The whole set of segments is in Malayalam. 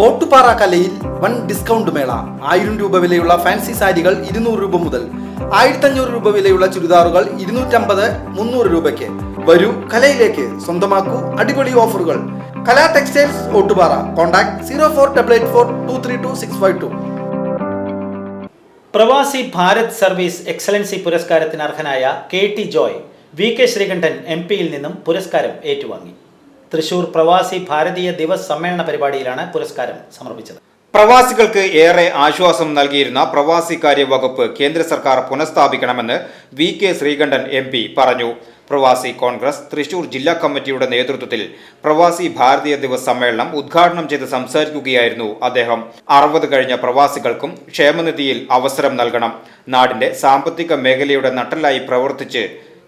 ഓട്ടുപാറ കലയിൽ വൺ ഡിസ്കൗണ്ട് മേള. ആയിരം രൂപ വിലയുള്ള ഫാൻസി സാരികൾ ഇരുന്നൂറ് രൂപ മുതൽ ആയിരത്തഞ്ഞൂറ് രൂപ വിലയുള്ള ചുരിദാറുകൾ ഇരുന്നൂറ്റമ്പത് മുന്നൂറ് രൂപയ്ക്ക്. വരൂ കലയിലേക്ക്. സ്വന്തമാക്കൂ അടിപൊളി ഓഫറുകൾ. Kala textiles Ottupara. Contact zero four double eight four two three two six five two. Pravasi Bharat service excellency പുരസ്കാരത്തിന് അർഹനായ K T Joy V K Sreekandan M പിയിൽ നിന്നും പുരസ്കാരം ഏറ്റുവാങ്ങി. തൃശൂർ പ്രവാസി ഭാരതീയ ദിവസ് സമ്മേളന പരിപാടിയിലാണ് പുരസ്കാരം സമർപ്പിച്ചത്. പ്രവാസികൾക്ക് ഏറെ ആശ്വാസം നൽകിയിരുന്ന പ്രവാസികാര്യ വകുപ്പ് കേന്ദ്ര സർക്കാർ പുനഃസ്ഥാപിക്കണമെന്ന് V K Sreekandan M P പറഞ്ഞു. പ്രവാസി കോൺഗ്രസ് തൃശൂർ ജില്ലാ കമ്മിറ്റിയുടെ നേതൃത്വത്തിൽ പ്രവാസി ഭാരതീയ ദിവസ് സമ്മേളനം ഉദ്ഘാടനം ചെയ്ത് സംസാരിക്കുകയായിരുന്നു അദ്ദേഹം. അറുപത് കഴിഞ്ഞ പ്രവാസികൾക്കും ക്ഷേമനിധിയിൽ അവസരം നൽകണം. നാടിന്റെ സാമ്പത്തിക മേഖലയുടെ നട്ടലായി പ്രവർത്തിച്ച്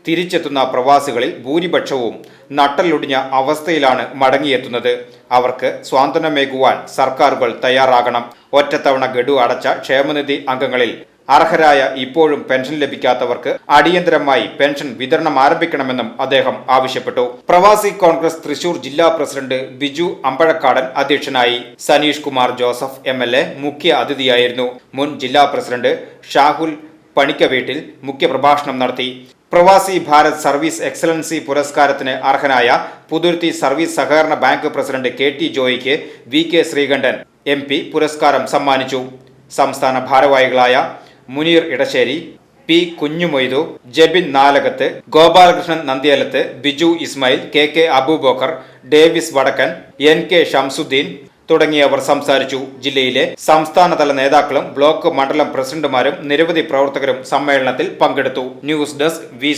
തിരിച്ചെത്തുന്ന പ്രവാസികളിൽ ഭൂരിപക്ഷവും നട്ടലൊടിഞ്ഞ അവസ്ഥയിലാണ് മടങ്ങിയെത്തുന്നത്. അവർക്ക് സ്വാതന്ത്ര്യമേകുവാൻ സർക്കാരുകൾ തയ്യാറാകണം. ഒറ്റത്തവണ ഗഡു അടച്ച ക്ഷേമനിധി അംഗങ്ങളിൽ അർഹരായ ഇപ്പോഴും പെൻഷൻ ലഭിക്കാത്തവർക്ക് അടിയന്തരമായി പെൻഷൻ വിതരണം ആരംഭിക്കണമെന്നും അദ്ദേഹം ആവശ്യപ്പെട്ടു. പ്രവാസി കോൺഗ്രസ് തൃശൂർ ജില്ലാ പ്രസിഡന്റ് ബിജു അമ്പഴക്കാടൻ അധ്യക്ഷനായി സനീഷ് കുമാർ ജോസഫ് എ മുഖ്യ അതിഥിയായിരുന്നു. മുൻ ജില്ലാ പ്രസിഡന്റ് ഷാഹുൽ പണിക്കവീട്ടിൽ മുഖ്യപ്രഭാഷണം നടത്തി. പ്രവാസി ഭാരത് സർവീസ് എക്സലൻസി പുരസ്കാരത്തിന് അർഹനായ പുതുരുത്തി സർവീസ് സഹകരണ bank president K T ജോയിക്ക് V K Sreekandan M P പുരസ്കാരം സമ്മാനിച്ചു. സംസ്ഥാന ഭാരവാഹികളായ Muneer Edassery P Kunjumoithu Jabin Nalakath Gopalakrishnan Nandiyalath Biju Ismail K K Aboobacker Davis Vadakkan N K Shamsudheen തുടങ്ങിയവർ സംസാരിച്ചു. ജില്ലയിലെ സംസ്ഥാനതല നേതാക്കളും ബ്ലോക്ക് മണ്ഡലം പ്രസിഡന്റുമാരും നിരവധി പ്രവർത്തകരും സമ്മേളനത്തിൽ പങ്കെടുത്തു. News desk V